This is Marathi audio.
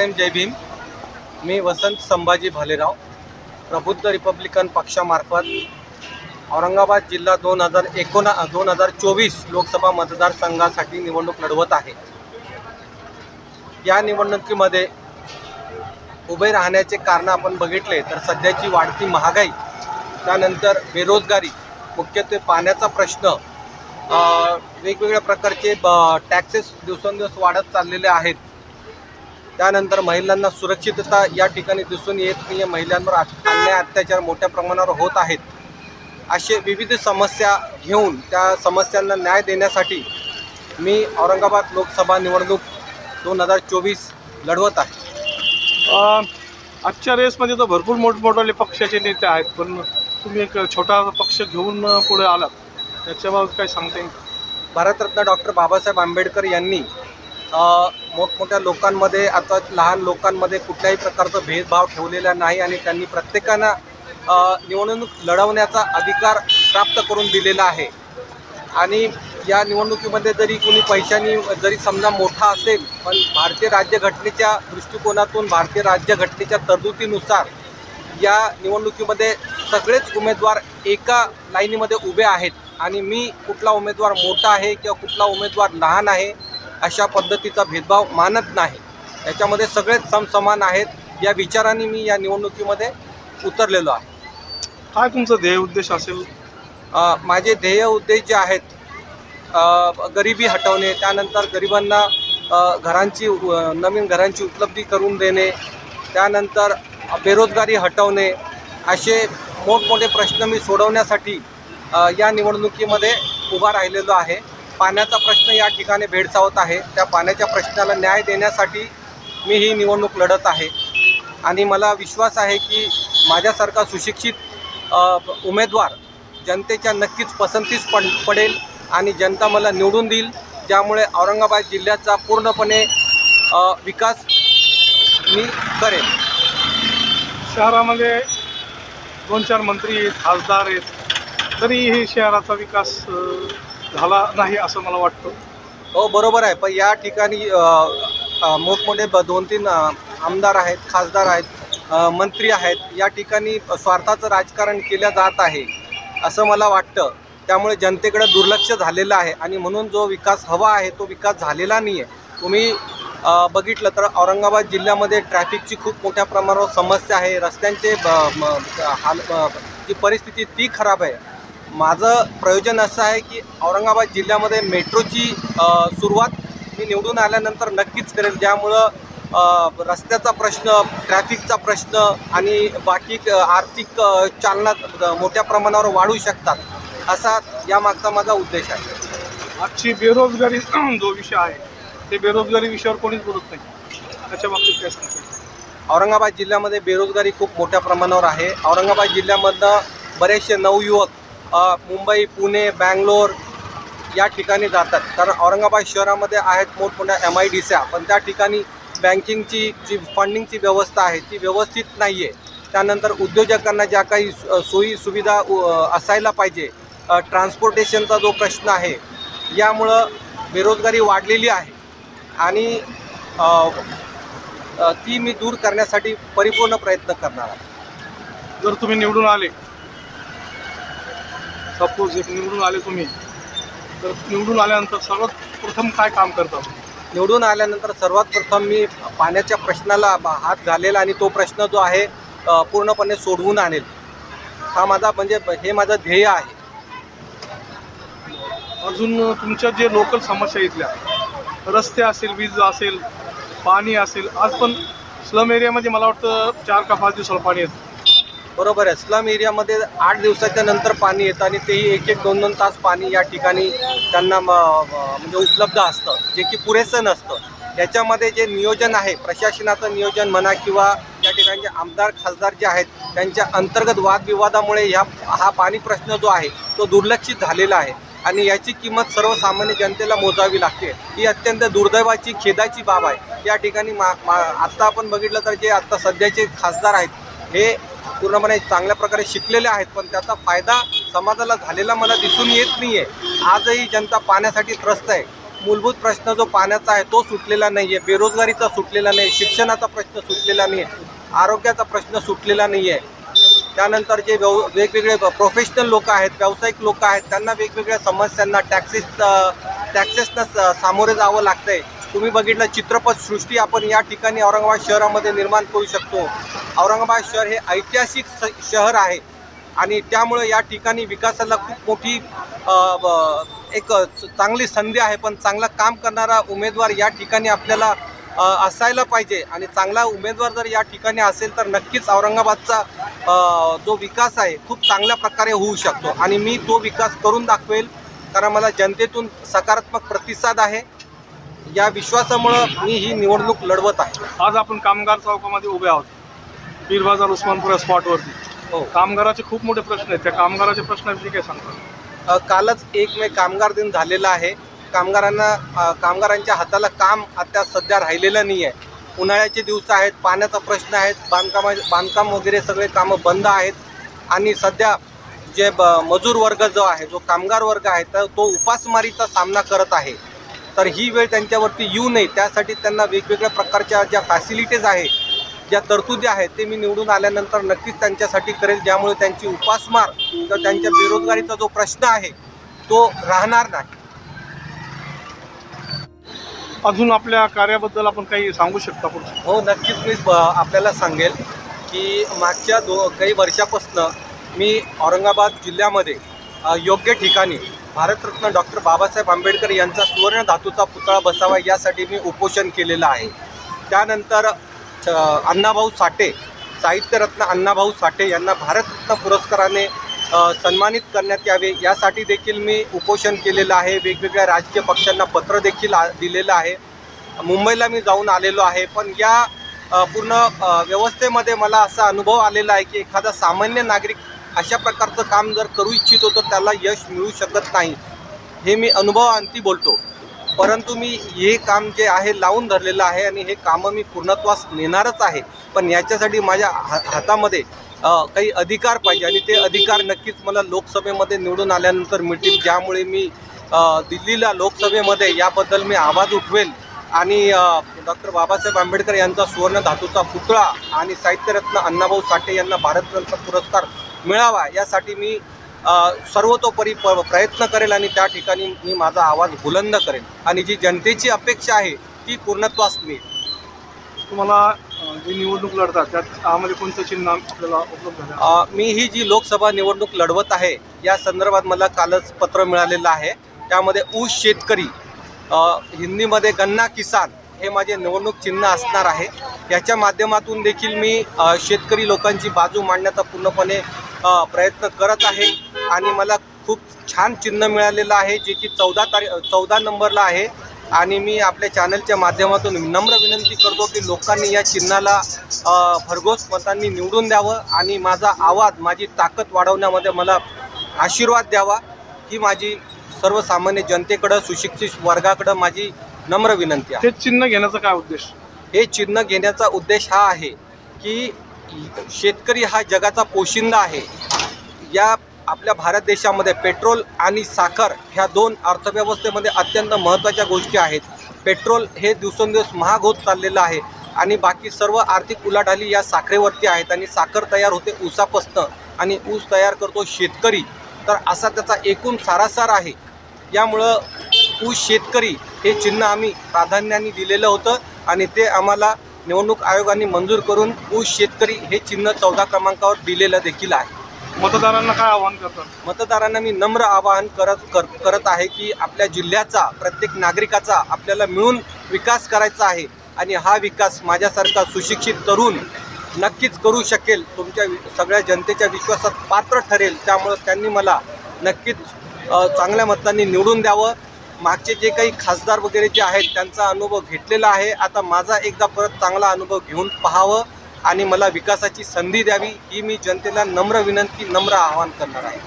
नमस्कार जय भीम. मी वसंत संभाजी भालेराव प्रबुद्ध रिपब्लिकन पक्षामार्फत औरंगाबाद जिल्हा दोन हजार एकोणा दोन हजार चोवीस लोकसभा मतदारसंघासाठी निवडणूक लढवत आहे. या निवडणुकीमध्ये उभे राहण्याचे कारण आपण बघितले तर सध्याची वाढती महागाई त्यानंतर बेरोजगारी मुख्यत्वे पाण्याचा प्रश्न वेगवेगळ्या प्रकारचे ब टॅक्सेस दिवसेंदिवस वाढत चाललेले आहेत. त्यानंतर महिलांना सुरक्षितता या ठिकाणी दिसून येत नाही आहे महिलांवर अन्याय अत्याचार मोठ्या प्रमाणावर होत आहेत. असे विविध समस्या घेऊन त्या समस्यांना न्याय देण्यासाठी मी औरंगाबाद लोकसभा निवडणूक दोन हजार चोवीस लढवत आहे. आजच्या रेसमध्ये तर भरपूर मोठमोठाले पक्षाचे नेते आहेत पण तुम्ही एक छोटा पक्ष घेऊन पुढे आलात. त्याच्याबाबत काय सांगता येईल? भारतरत्न डॉक्टर बाबासाहेब आंबेडकर यांनी मोठमोठ्या लोकांमध्ये आता लहान लोकांमध्ये कुठल्याही प्रकारचा भेदभाव ठेवलेला नाही आणि त्यांनी प्रत्येकांना निवडणूक लढवण्याचा अधिकार प्राप्त करून दिलेला आहे. आणि या निवडणुकीमध्ये जरी कोणी पैशानी जरी समजा मोठा असेल पण भारतीय राज्यघटनेच्या दृष्टिकोनातून भारतीय राज्यघटनेच्या तरतुदीनुसार या निवडणुकीमध्ये सगळेच उमेदवार एका लाईनीमध्ये उभे आहेत. आणि मी कुठला उमेदवार मोठा आहे किंवा कुठला उमेदवार लहान आहे अशा पद्धतीचा भेदभाव मानत नाही. त्याच्यामध्ये सगळेच समसमान आहेत. या विचाराने मी या निवडणुकीमध्ये उतरलेलो आहे. काय तुमचं ध्येय उद्देश असेल? माझे ध्येय उद्देश जे आहेत गरिबी हटवणे त्यानंतर गरिबांना घरांची नवीन घरांची उपलब्धी करून देणे त्यानंतर बेरोजगारी हटवणे असे मोठमोठे प्रश्न मी सोडवण्यासाठी या निवडणुकीमध्ये उभा राहिलेलो आहे. पाण्याचा प्रश्न या ठिकाणी भेडसावत आहे. त्या पाण्याच्या प्रश्नाला न्याय देण्यासाठी मी ही निवडणूक लढत आहे. आणि मला विश्वास आहे की माझ्यासारखा सुशिक्षित उमेदवार जनतेच्या नक्कीच पसंतीस पड पडेल आणि जनता मला निवडून देईल ज्यामुळे औरंगाबाद जिल्ह्याचा पूर्णपणे विकास मी करेन. शहरामध्ये दोन चार मंत्री आहेत खासदार आहेत तरी हे शहराचा विकास झाला नाही असं मला वाटतं. हो बरोबर आहे. पण या ठिकाणी मोठमोठे ब दोन तीन आमदार आहेत खासदार आहेत मंत्री आहेत या ठिकाणी स्वार्थाचं राजकारण केलं जात आहे असं मला वाटतं. त्यामुळे जनतेकडे दुर्लक्ष झालेलं आहे आणि म्हणून जो विकास हवा आहे तो विकास झालेला नाही आहे तुम्ही बघितलं तर औरंगाबाद जिल्ह्यामध्ये ट्रॅफिकची खूप मोठ्या प्रमाणावर समस्या आहे. रस्त्यांचे ब- म- हाल जी परिस्थिती ती खराब आहे. माझं प्रयोजन असं आहे की औरंगाबाद जिल्ह्यामध्ये मेट्रोची सुरुवात मी निवडून आल्यानंतर नक्कीच करेल. ज्यामुळं रस्त्याचा प्रश्न ट्रॅफिकचा प्रश्न आणि बाकी आर्थिक चालना मोठ्या प्रमाणावर वाढू शकतात असा यामागचा माझा उद्देश आहे. आजची बेरोजगारी जो विषय आहे ते बेरोजगारी विषयावर कोणीच बोलत नाही. त्याच्या बाबतीत काय सांगता औरंगाबाद जिल्ह्यामध्ये बेरोजगारी खूप मोठ्या प्रमाणावर आहे. औरंगाबाद जिल्ह्यामधनं बरेचसे नवयुवक मुंबई पुणे बँगलोर या ठिकाणी जातात. कारण औरंगाबाद शहरामध्ये आहेत मोठमोठ्या एम आय डी सी पण त्या ठिकाणी बँकिंगची जी फंडिंगची व्यवस्था आहे ती व्यवस्थित नाही आहे त्यानंतर उद्योजकांना ज्या काही सोयी सुविधा असायला पाहिजे ट्रान्सपोर्टेशनचा जो प्रश्न आहे यामुळं बेरोजगारी वाढलेली आहे. आणि ती मी दूर करण्यासाठी परिपूर्ण प्रयत्न करणार आहे. जर तुम्ही निवडून आले सपोज एक निवडून आले तुम्ही तर निवडून आल्यानंतर सर्वात प्रथम काय काम करता? निवडून आल्यानंतर सर्वात प्रथम मी पाण्याच्या प्रश्नाला हात घालेल आणि तो प्रश्न जो आहे पूर्णपणे सोडवून आणेल. हा माझा म्हणजे हे माझं ध्येय आहे. अजून तुमच्या जे लोकल समस्या इथल्या रस्ते असेल वीज असेल पाणी असेल आज पण स्लम एरियामध्ये मला वाटतं चार का पाच दिवसाला पाणी येतं. बरोबर आहे. स्लम एरियामध्ये आठ दिवसाच्या नंतर पाणी येतं आणि तेही एक एक दोन दोन तास पाणी या ठिकाणी त्यांना म- म्हणजे उपलब्ध असतं जे की पुरेसं नसतं. याच्यामध्ये जे नियोजन आहे प्रशासनाचं नियोजन म्हणा किंवा या ठिकाणचे आमदार खासदार जे आहेत त्यांच्या अंतर्गत वादविवादामुळे ह्या हा पाणी प्रश्न जो आहे तो दुर्लक्षित झालेला आहे. आणि याची किंमत सर्वसामान्य जनतेला मोजावी लागते. ही अत्यंत दुर्दैवाची खेदाची बाब आहे. या ठिकाणी मा मा आत्ता आपण बघितलं तर जे आत्ता सध्याचे खासदार आहेत हे पूर्णपणे चांगल्या प्रकारे शिकलेले आहेत पण त्याचा फायदा समाजाला झालेला मला दिसून येत नाही आहे आजही जनता पाण्यासाठी त्रस्त आहे. मूलभूत प्रश्न जो पाण्याचा आहे तो सुटलेला नाही आहे बेरोजगारीचा सुटलेला नाही शिक्षणाचा प्रश्न सुटलेला नाही आहे आरोग्याचा प्रश्न सुटलेला नाही आहे त्यानंतर जे व्यव वेगवेगळे प्रोफेशनल लोक आहेत व्यावसायिक लोक आहेत त्यांना वेगवेगळ्या समस्यांना टॅक्सेस टॅक्सेसनं स- सामोरे जावं लागतंय. तुम्ही बघितलं चित्रपटसृष्टी आपण या ठिकाणी औरंगाबाद शहरामध्ये निर्माण करू शकतो. औरंगाबाद शहर हे ऐतिहासिक स- शहर आहे आणि त्यामुळे या ठिकाणी विकासाला खूप मोठी ब- एक चांगली संधी आहे. पण चांगलं काम करणारा उमेदवार या ठिकाणी आपल्याला असायला पाहिजे आणि चांगला उमेदवार जर या ठिकाणी असेल तर नक्कीच औरंगाबादचा जो विकास आहे खूप चांगल्या प्रकारे होऊ शकतो. आणि मी तो विकास करून दाखवेल कारण मला जनतेतून सकारात्मक प्रतिसाद आहे. या विश्वासामुळं मी ही निवडणूक लढवत आहे. आज आपण कामगार चौकामध्ये उभे आहोत. पीर बाजार उस्मानपूर स्पॉटवरती. हो. कामगाराचे खूप मोठे प्रश्न आहेत. त्या कामगाराच्या प्रश्नाविषयी काय सांगतात कालच एक मे कामगार दिन झालेला आहे. कामगारांना कामगारांच्या हाताला काम आता सध्या राहिलेलं नाही आहे. उन्हाळ्याचे दिवस आहेत पाण्याचा प्रश्न आहेत बांधकामा बांधकाम वगैरे सगळे कामं बंद आहेत. आणि सध्या जे ब मजूर वर्ग जो आहे जो कामगार वर्ग आहे तर तो उपासमारीचा सामना करत आहे. तर ही वेळ त्यांच्यावरती येऊ नये. त्यासाठी त्यांना वेगवेगळ्या प्रकारच्या ज्या फॅसिलिटीज आहे ज्या तरतुदी आहेत ते मी निवडून आल्यानंतर नक्कीच त्यांच्यासाठी करेल. ज्यामुळे त्यांची उपासमार तर त्यांच्या बेरोजगारीचा जो प्रश्न आहे तो राहणार नाही. अजून आपल्या कार्याबद्दल आपण काही सांगू शकता हो नक्कीच मी आपल्याला सांगेल की मागच्या दो काही वर्षापासून मी औरंगाबाद जिल्ह्यामध्ये योग्य ठिकाणी भारतरत्न डॉक्टर बाबासाहेब आंबेडकर यांचा सुवर्ण धातूचा पुतळा बसावा यासाठी मी उपोषण केलेलं आहे. त्यानंतर च- अण्णाभाऊ साठे साहित्यरत्न अण्णाभाऊ साठे यांना भारतरत्न पुरस्काराने सन्मानित करण्यात यावे यासाठी देखील मी उपोषण केलेलं आहे. वेगवेगळ्या राजकीय पक्षांना पत्र देखील आ- दिलेलं आहे. मुंबईला मी जाऊन आलेलो आहे. पण या पूर्ण व्यवस्थेमध्ये मला असा अनुभव आलेला आहे की एखादा सामान्य नागरिक अशा प्रकारचं काम जर करू इच्छितो तर त्याला यश मिळू शकत नाही. हे मी अनुभवांती बोलतो. परंतु मी हे काम जे आहे लावून धरलेलं आहे आणि हे कामं मी पूर्णत्वास नेणारच आहे. पण याच्यासाठी माझ्या हा हातामध्ये काही अधिकार पाहिजे आणि ते अधिकार नक्कीच मला लोकसभेमध्ये निवडून आल्यानंतर मिळतील. ज्यामुळे मी दिल्लीला लोकसभेमध्ये याबद्दल मी आवाज उठवेल. आणि डॉक्टर बाबासाहेब आंबेडकर यांचा सुवर्ण धातूचा पुतळा आणि साहित्यरत्न अण्णाभाऊ साठे यांना भारतरत्न पुरस्कार मिळावा यासाठी मी सर्वतोपरी प प्रयत्न करेल आणि त्या ठिकाणी मी माझा आवाज बुलंद करेल. आणि जी जनतेची अपेक्षा आहे ती पूर्णत्वास नेईल तुम्हाला जी निवडणूक लढतात त्यात त्यामध्ये कोणतं चिन्ह आपल्याला उपलब्ध झालं? मी ही जी लोकसभा निवडणूक लढवत आहे या संदर्भात मला कालच पत्र मिळालेलं आहे. त्यामध्ये ऊस शेतकरी हिंदीमध्ये गन्ना किसान हे माझे निवडणूक चिन्ह असणार आहे. याच्या माध्यमातून देखील मी शेतकरी लोकांची बाजू मांडण्याचा पूर्णपणे प्रयत्न करत आहे. आणि मला खूप छान चिन्ह मिळालेलं आहे जे की चौदा तारीख चौदा नंबरला आहे. आणि मी आपल्या चॅनलच्या माध्यमातून नम्र विनंती करतो की लोकांनी या चिन्हाला भरघोस मतांनी निवडून द्यावं. आणि माझा आवाज माझी ताकद वाढवण्यामध्ये मला आशीर्वाद द्यावा. ही माझी सर्वसामान्य जनतेकडं सुशिक्षित वर्गाकडं माझी नम्र विनंती आहे. ते चिन्ह घेण्याचा काय उद्देश? हे चिन्ह घेण्याचा उद्देश हा आहे की शेतकरी हा जगाचा पोशिंदा आहे. या आपल्या भारत देशामध्ये पेट्रोल आणि साखर ह्या दोन अर्थव्यवस्थेमध्ये अत्यंत महत्त्वाच्या गोष्टी आहेत. पेट्रोल हे दिवसेंदिवस महाग होत चाललेलं आहे आणि बाकी सर्व आर्थिक उलाढाली या साखरेवरती आहेत आणि साखर तयार होते ऊसापासनं आणि ऊस तयार करतो शेतकरी. तर असा त्याचा एकूण सारासार आहे. यामुळं ऊस शेतकरी हे चिन्ह आम्ही प्राधान्याने दिलेलं होतं आणि ते आम्हाला निवडणूक आयोगाने मंजूर करून ऊस शेतकरी हे चिन्ह चौदा क्रमांकावर दिलेलं देखील आहे. मतदारांना काय आव्हान करतात? मतदारांना मी नम्र आवाहन करत कर करत आहे की आपल्या जिल्ह्याचा प्रत्येक नागरिकाचा आपल्याला मिळून विकास करायचा आहे आणि हा विकास माझ्यासारखा सुशिक्षित तरुण नक्कीच करू शकेल. तुमच्या वि- सगळ्या जनतेच्या विश्वासात पात्र ठरेल. त्यामुळं त्यांनी मला नक्कीच चांगल्या मतांनी निवडून द्यावं. मागचे जे काही खासदार वगैरे जे आहेत त्यांचा अनुभव घेतलेला आहे. आता माझा एकदा परत चांगला अनुभव घेऊन पाहावं आणि मला विकासाची संधी द्यावी ही मी जनतेला नम्र विनंती नम्र आवाहन करणार आहे.